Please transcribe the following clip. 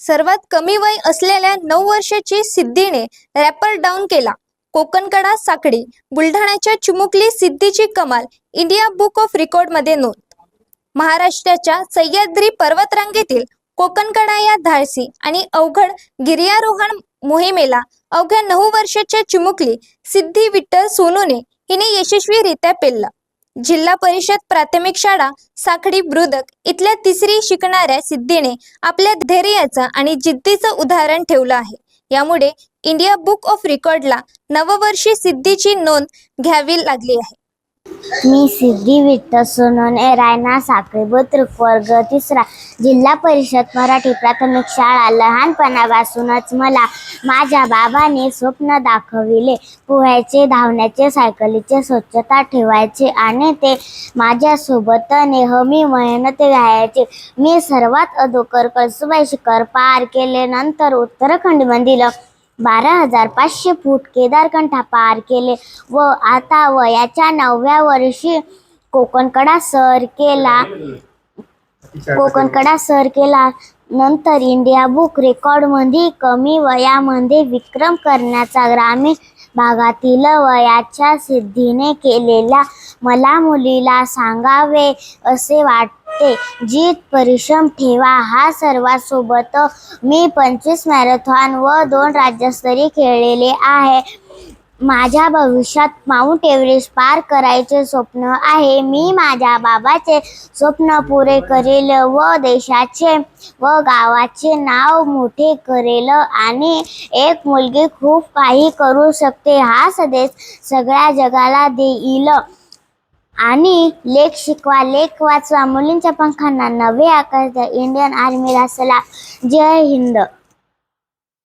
सर्वात कमी वय असलेल्या नऊ वर्षाची सिद्धीने रॅपर डाऊन केला. कोकणकडा साखळी बुलढाण्याच्या चिमुकली सिद्धीची कमाल इंडिया बुक ऑफ रेकॉर्डमध्ये नोंद. महाराष्ट्राच्या सह्याद्री पर्वतरांगेतील कोकणकडा या धाडसी आणि अवघड गिर्यारोहण मोहिमेला अवघ्या नऊ वर्षाच्या चिमुकली सिद्धी विठ्ठल सोनूने हिने यशस्वीरित्या पेललं. जिल्हा परिषद प्राथमिक शाळा साखळी ब्रुदक इथल्या तिसरी शिकणाऱ्या सिद्धीने आपल्या धैर्याचं आणि जिद्दीचं उदाहरण ठेवलं आहे. यामुळे इंडिया बुक ऑफ रेकॉर्डला नववर्षी सिद्धीची नोंद घ्यावी लागली आहे. मी सिद्धी विठ्ठल सोनोने रायना साखळी बुद्रुक वर्ग तिसरा जिल्हा परिषद मराठी प्राथमिक शाळा लहानपणापासूनच मला माझ्या बाबाने स्वप्न दाखविले. पोहायचे धावण्याचे सायकलीचे स्वच्छता ठेवायचे आणि ते माझ्यासोबत नेहमी मेहनत घ्यायचे. मी सर्वात अधोकर कळसुबाई शिखर पार केले नंतर उत्तराखंडमधील बारा हजार पाचशे फूट केदारकंठा पार केले व आता वयाच्या नवव्या वर्षी कोकणकडा सर केला. कोकणकडा सर केला. नंतर इंडिया बुक रेकॉर्डमध्ये कमी वयामध्ये विक्रम करण्याचा ग्रामीण भागातील वयाच्या सिद्धीने केलेल्या मला मुलीला सांगावे असे वाट होते जीत परिश्रम ठेवा. हा सर्वांसोबत मी पंचवीस मॅरेथॉन व दोन राज्यस्तरीय खेळलेले आहे. माझ्या भविष्यात माउंट एव्हरेस्ट पार करायचे स्वप्न आहे. मी माझ्या बाबाचे स्वप्न पुरे करेल व देशाचे व गावाचे नाव मोठे करेल आणि एक मुलगी खूप काही करू शकते. हा संदेश सगळ्या जगाला देईल. आणि लेख शिकवा लेख वाचवा. मुलींच्या पंखांना नवे आकार द्या. इंडियन आर्मीला सलाम जय हिंद.